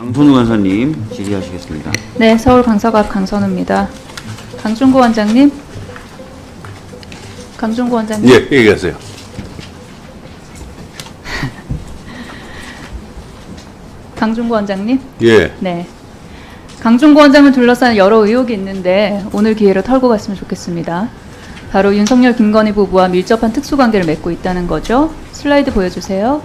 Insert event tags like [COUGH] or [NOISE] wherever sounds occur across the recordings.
강선우 간사님 질의하시겠습니다. 네, 서울 강서갑 강선우입니다. 강준구 원장님. 강준구 원장님. 예, 얘기하세요. [LAUGHS] 강준구 원장님. 예, 네. 강준구 원장을 둘러싼 여러 의혹이 있는데 오늘 기회로 털고 갔으면 좋겠습니다. 바로 윤석열 김건희 부부와 밀접한 특수관계를 맺고 있다는 거죠. 슬라이드 보여주세요.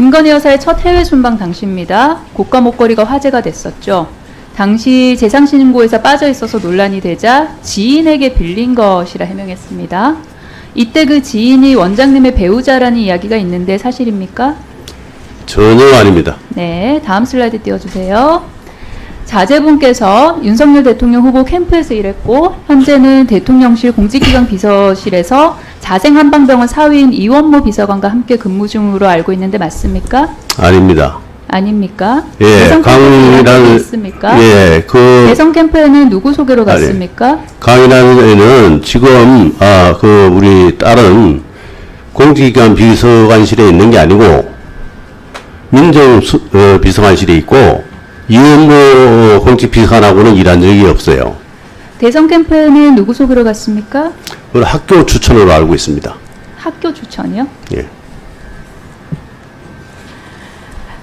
김건희 여사의 첫 해외 순방 당시입니다. 고가 목걸이가 화제가 됐었죠. 당시 재상신고에서 빠져 있어서 논란이 되자 지인에게 빌린 것이라 해명했습니다. 이때 그 지인이 원장님의 배우자라는 이야기가 있는데 사실입니까? 전혀 아닙니다. 네, 다음 슬라이드 띄워주세요. 자제분께서 윤석열 대통령 후보 캠프에서 일했고 현재는 대통령실 공직기강 비서실에서 자생 한방병원 사위인 이원모 비서관과 함께 근무 중으로 알고 있는데 맞습니까? 아닙니다. 아닙니까? 예, 강이라는 있습니까? 예, 그 대선 캠프에는 누구 소개로 아니. 갔습니까? 강이라는 애는 지금 아, 그 우리 딸은 공직기관 비서관실에 있는 게 아니고 민정 수, 어, 비서관실에 있고 이원모 공직 비서관하고는 일한 적이 없어요. 대선 캠프에는 누구 소개로 갔습니까? 학교 추천으로 알고 있습니다. 학교 추천이요? 예.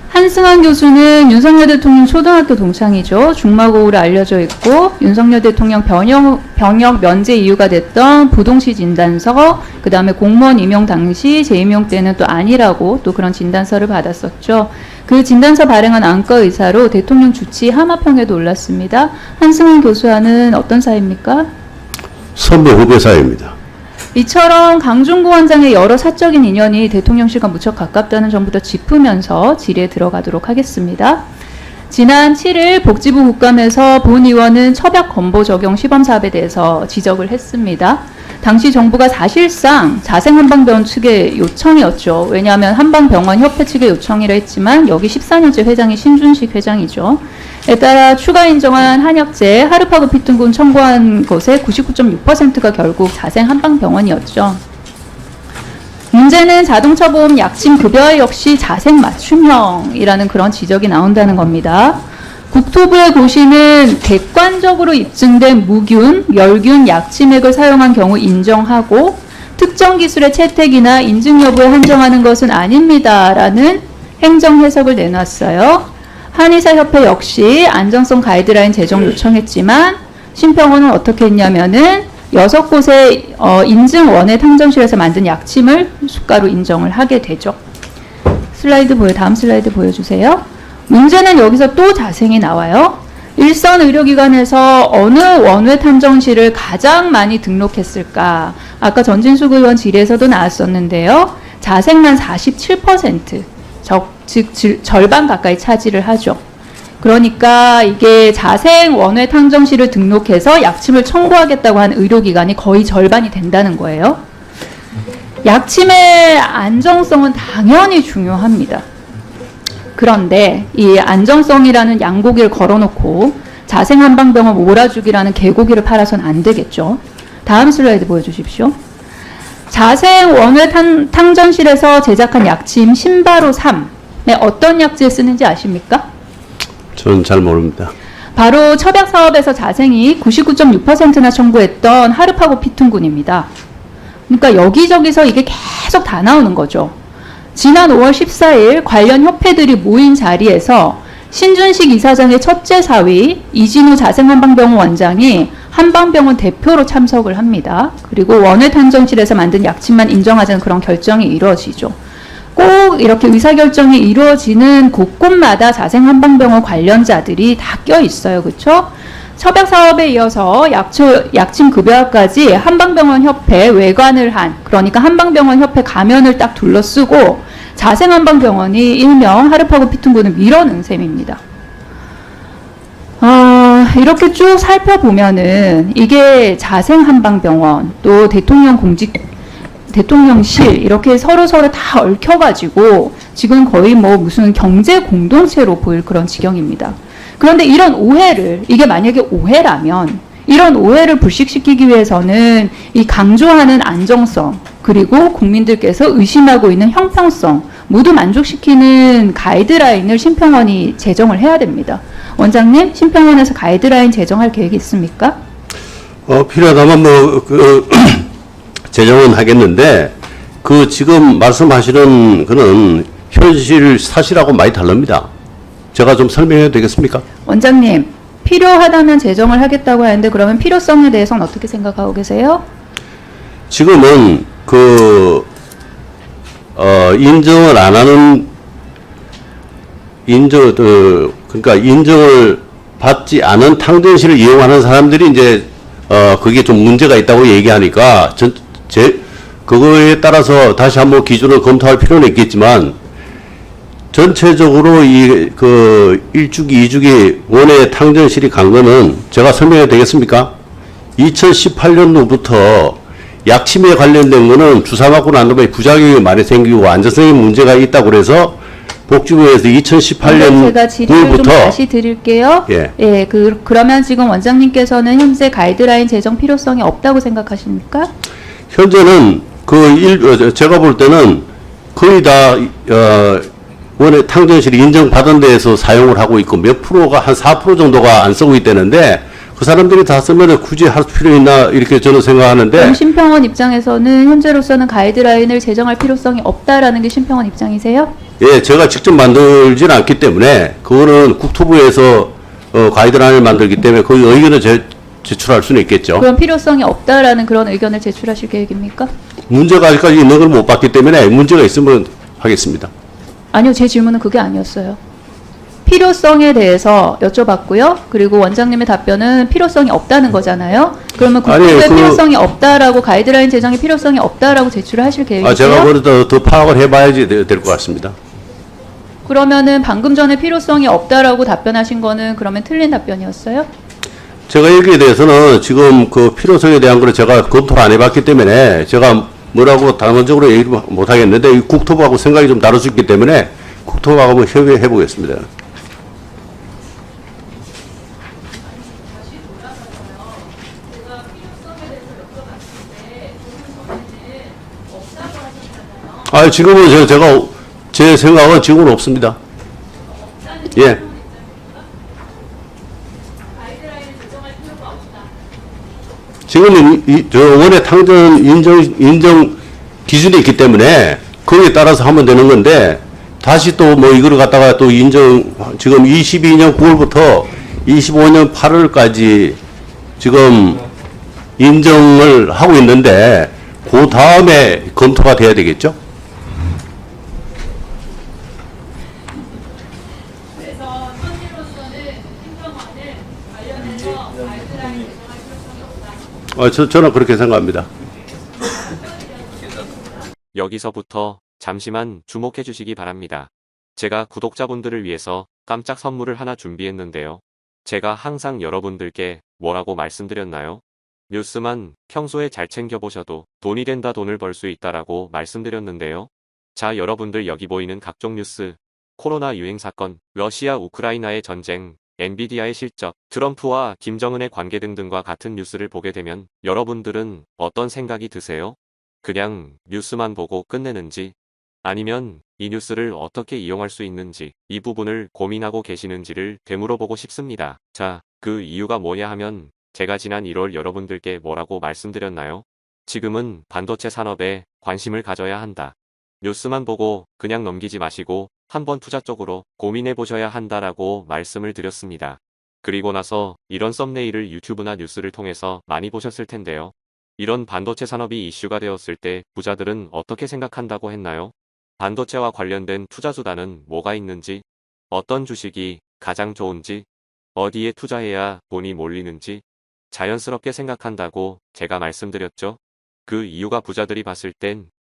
한승환 교수는 윤석열 대통령 초등학교 동창이죠. 중마고우로 알려져 있고 윤석열 대통령 병역, 병역 면제 이유가 됐던 부동시 진단서, 그 다음에 공무원 임용 당시 재임용 때는 또 아니라고 또 그런 진단서를 받았었죠. 그 진단서 발행한 안과 의사로 대통령 주치 하마평에도 올랐습니다. 한승환 교수와는 어떤 사이입니까? 선배 후배 사이입니다. 이처럼 강준구 원장의 여러 사적인 인연이 대통령실과 무척 가깝다는 점부터 짚으면서 질의에 들어가도록 하겠습니다. 지난 7일 복지부 국감에서 본 의원은 처벽 건보 적용 시범 사업에 대해서 지적을 했습니다. 당시 정부가 사실상 자생한방병원 측의 요청이었죠. 왜냐하면 한방병원 협회 측의 요청이라 했지만 여기 14년째 회장이 신준식 회장이죠. 에 따라 추가 인정한 한약제 하르파고 피퉁군 청구한 것의 99.6%가 결국 자생 한방병원이었죠. 문제는 자동차 보험 약침 급여 역시 자생 맞춤형이라는 그런 지적이 나온다는 겁니다. 국토부의 고시는 객관적으로 입증된 무균, 멸균 약침액을 사용한 경우 인정하고 특정 기술의 채택이나 인증 여부에 한정하는 것은 아닙니다라는 행정 해석을 내놨어요. 한의사 협회 역시 안정성 가이드라인 제정 요청했지만 심평원은 어떻게 했냐면은 여섯 곳의 어, 인증 원외 탕정실에서 만든 약침을 수가로 인정을 하게 되죠. 슬라이드 보여 다음 슬라이드 보여주세요. 문제는 여기서 또 자생이 나와요. 일선 의료기관에서 어느 원외 탐정실을 가장 많이 등록했을까? 아까 전진숙 의원 질의에서도 나왔었는데요. 자생만 47%, 적, 즉 질- 절반 가까이 차지를 하죠. 그러니까 이게 자생 원외 탕정실을 등록해서 약침을 청구하겠다고 한 의료기관이 거의 절반이 된다는 거예요. 약침의 안정성은 당연히 중요합니다. 그런데 이 안정성이라는 양고기를 걸어놓고 자생한방병원 몰아주기라는 개고기를 팔아서는 안 되겠죠. 다음 슬라이드 보여주십시오. 자생 원외 탕, 탕전실에서 제작한 약침 신바로 3에 어떤 약재에 쓰는지 아십니까? 저는 잘 모릅니다. 바로 처벽 사업에서 자생이 99.6%나 청구했던 하르파고 피퉁군입니다. 그러니까 여기저기서 이게 계속 다 나오는 거죠. 지난 5월 14일 관련 협회들이 모인 자리에서 신준식 이사장의 첫째 사위 이진우 자생한방병원 원장이 한방병원 대표로 참석을 합니다. 그리고 원외 탄정실에서 만든 약침만 인정하자는 그런 결정이 이루어지죠. 꼭 이렇게 의사결정이 이루어지는 곳곳마다 자생한방병원 관련자들이 다 껴 있어요. 그렇죠? 처벽 사업에 이어서 약초, 약침 급여까지 한방병원 협회 외관을 한 그러니까 한방병원 협회 가면을 딱 둘러쓰고 자생한방병원이 일명 하르파고 피퉁군을 밀어넣은 셈입니다. 아, 이렇게 쭉 살펴보면은 이게 자생한방병원 또 대통령 공직 대통령실 이렇게 서로 서로 다 얽혀가지고 지금 거의 뭐 무슨 경제 공동체로 보일 그런 지경입니다. 그런데 이런 오해를 이게 만약에 오해라면 이런 오해를 불식시키기 위해서는 이 강조하는 안정성 그리고 국민들께서 의심하고 있는 형평성 모두 만족시키는 가이드라인을 심평원이 제정을 해야 됩니다. 원장님, 심평원에서 가이드라인 제정할 계획이 있습니까? 어, 필요하다면 뭐, 그, [CLEARS THROAT] 제정은 하겠는데, 그 지금 말씀하시는 그는 현실 사실하고 많이 다릅니다. 제가 좀 설명해도 되겠습니까? 원장님, 필요하다면 제정을 하겠다고 하는데 그러면 필요성에 대해서는 어떻게 생각하고 계세요? 지금은 그, 어, 인정을 안 하는, 인정, 그, 그러니까 인정을 받지 않은 탕전실을 이용하는 사람들이 이제, 어, 그게 좀 문제가 있다고 얘기하니까, 전, 제, 그거에 따라서 다시 한번 기준을 검토할 필요는 있겠지만, 전체적으로 이, 그, 1주기, 2주기 원외 탕전실이 간 거는 제가 설명해도 되겠습니까? 2018년도부터 약침에 관련된 거는 주사 맞고 난 다음에 부작용이 많이 생기고 안전성에 문제가 있다고 그래서 복지부에서 근데 2018년 제가 질의를 좀 9월부터 다시 드릴게요. 예. 그, 그러면 지금 원장님께서는 현재 가이드라인 제정 필요성이 없다고 생각하십니까? 현재는 그 일, 어, 제가 볼 때는 거의 다, 어, 원래 탕전실이 인정받은 데에서 사용을 하고 있고 몇 프로가 한 4% 정도가 안 쓰고 있다는데 그 사람들이 다 쓰면 굳이 할 필요 있나 이렇게 저는 생각하는데 그럼 심평원 입장에서는 현재로서는 가이드라인을 제정할 필요성이 없다라는 게 심평원 입장이세요? 예, 제가 직접 만들지는 않기 때문에 그거는 국토부에서 어, 가이드라인을 만들기 때문에 그 의견을 제, 제출할 수는 있겠죠. 그럼 필요성이 없다라는 그런 의견을 제출하실 계획입니까? 문제가 아직까지 있는 걸 못 봤기 때문에 문제가 있으면 하겠습니다. 아니요, 제 질문은 그게 아니었어요. 필요성에 대해서 여쭤봤고요. 그리고 원장님의 답변은 필요성이 없다는 거잖아요. 그러면 국토부에 그- 필요성이 없다라고 가이드라인 제정에 필요성이 없다라고 제출을 하실 계획이세요? 아, 제가 그래도 더 파악을 해봐야지 될 것 같습니다. 그러면은 방금 전에 필요성이 없다라고 답변하신 거는 그러면 틀린 답변이었어요? 제가 여기에 대해서는 지금 그 필요성에 대한 걸 제가 검토를 안 해봤기 때문에 제가 뭐라고 단언적으로 얘기를 못 하겠는데 이 국토부하고 생각이 좀 다를 수 있기 때문에 국토부하고 한번 협의해 보겠습니다. 아, 지금은 저- 제가 제 생각은 지금은 없습니다. 예. 지금은 이, 이- 저 원의 탕전 인정 인정 기준이 있기 때문에 거기에 따라서 하면 되는 건데 다시 또 뭐 이거를 갖다가 또 인정 지금 22년 9월부터 25년 8월까지 지금 인정을 하고 있는데 그 다음에 검토가 돼야 되겠죠? 어, 저, 저는 그렇게 생각합니다. 여기서부터 잠시만 주목해 주시기 바랍니다. 제가 구독자분들을 위해서 깜짝 선물을 하나 준비했는데요. 제가 항상 여러분들께 뭐라고 말씀드렸나요? 뉴스만 평소에 잘 챙겨보셔도 돈이 된다 돈을 벌 수 있다라고 말씀드렸는데요. 자, 여러분들 여기 보이는 각종 뉴스, 코로나 유행 사건, 러시아 우크라이나의 전쟁, 엔비디아의 실적, 트럼프와 김정은의 관계 등등과 같은 뉴스를 보게 되면 여러분들은 어떤 생각이 드세요? 그냥 뉴스만 보고 끝내는지 아니면 이 뉴스를 어떻게 이용할 수 있는지 이 부분을 고민하고 계시는지를 되물어보고 싶습니다. 자, 그 이유가 뭐냐 하면 제가 지난 1월 여러분들께 뭐라고 말씀드렸나요? 지금은 반도체 산업에 관심을 가져야 한다. 뉴스만 보고 그냥 넘기지 마시고 한번 투자 쪽으로 고민해 보셔야 한다라고 말씀을 드렸습니다. 그리고 나서 이런 썸네일을 유튜브나 뉴스를 통해서 많이 보셨을 텐데요. 이런 반도체 산업이 이슈가 되었을 때 부자들은 어떻게 생각한다고 했나요? 반도체와 관련된 투자 수단은 뭐가 있는지, 어떤 주식이 가장 좋은지, 어디에 투자해야 돈이 몰리는지 자연스럽게 생각한다고 제가 말씀드렸죠. 그 이유가 부자들이 봤을 땐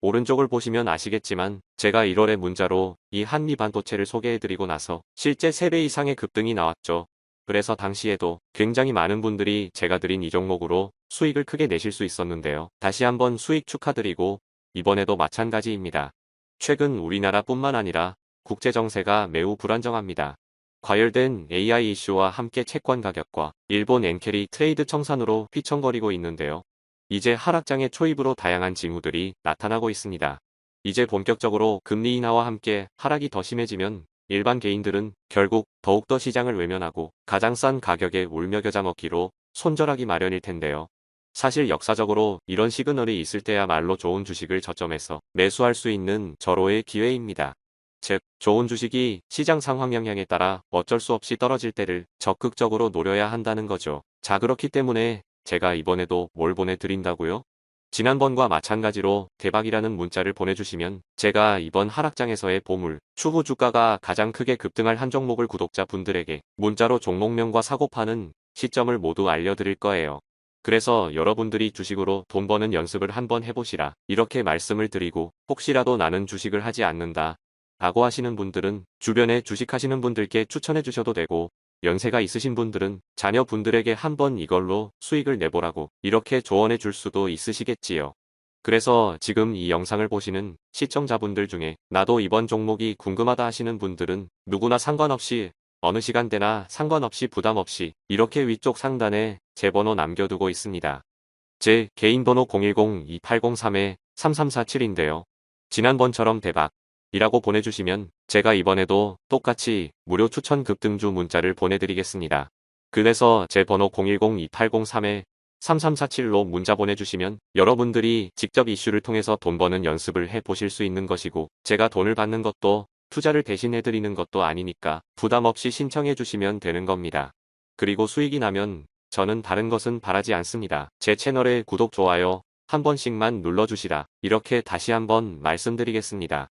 오른쪽을 보시면 아시겠지만, 제가 1월에 문자로 이 한미 반도체를 소개해드리고 나서 실제 3배 이상의 급등이 나왔죠. 그래서 당시에도 굉장히 많은 분들이 제가 드린 이 종목으로 수익을 크게 내실 수 있었는데요. 다시 한번 수익 축하드리고, 이번에도 마찬가지입니다. 최근 우리나라뿐만 아니라 국제 정세가 매우 불안정합니다. 과열된 AI 이슈와 함께 채권 가격과 일본 엔캐리 트레이드 청산으로 휘청거리고 있는데요. 이제 하락장의 초입으로 다양한 징후들이 나타나고 있습니다. 이제 본격적으로 금리 인하와 함께 하락이 더 심해지면 일반 개인들은 결국 더욱더 시장을 외면하고 가장 싼 가격에 울며 겨자 먹기로 손절하기 마련일 텐데요. 사실 역사적으로 이런 시그널이 있을 때야말로 좋은 주식을 저점에서 매수할 수 있는 절호의 기회입니다. 즉, 좋은 주식이 시장 상황 영향에 따라 어쩔 수 없이 떨어질 때를 적극적으로 노려야 한다는 거죠. 자, 그렇기 때문에 제가 이번에도 뭘 보내드린다고요? 지난번과 마찬가지로 대박이라는 문자를 보내주시면 제가 이번 하락장에서의 보물, 추후 주가가 가장 크게 급등할 한 종목을 구독자분들에게 문자로 종목명과 사고파는 시점을 모두 알려드릴 거예요. 그래서 여러분들이 주식으로 돈 버는 연습을 한번 해보시라. 이렇게 말씀을 드리고 혹시라도 나는 주식을 하지 않는다. 라고 하시는 분들은 주변에 주식하시는 분들께 추천해 주셔도 되고 연세가 있으신 분들은 자녀분들에게 한번 이걸로 수익을 내보라고 이렇게 조언해 줄 수도 있으시겠지요. 그래서 지금 이 영상을 보시는 시청자분들 중에 나도 이번 종목이 궁금하다 하시는 분들은 누구나 상관없이 어느 시간대나 상관없이 부담 없이 이렇게 위쪽 상단에 제 번호 남겨두고 있습니다. 제 개인 번호 010-2803-3347인데요. 지난번처럼 대박 이라고 보내주시면 제가 이번에도 똑같이 무료 추천 급등주 문자를 보내드리겠습니다. 그래서 제 번호 010-2803-3347로 문자 보내주시면 여러분들이 직접 이슈를 통해서 돈 버는 연습을 해보실 수 있는 것이고 제가 돈을 받는 것도 투자를 대신해드리는 것도 아니니까 부담 없이 신청해 주시면 되는 겁니다. 그리고 수익이 나면 저는 다른 것은 바라지 않습니다. 제 채널에 구독, 좋아요 한 번씩만 눌러주시라. 이렇게 다시 한번 말씀드리겠습니다.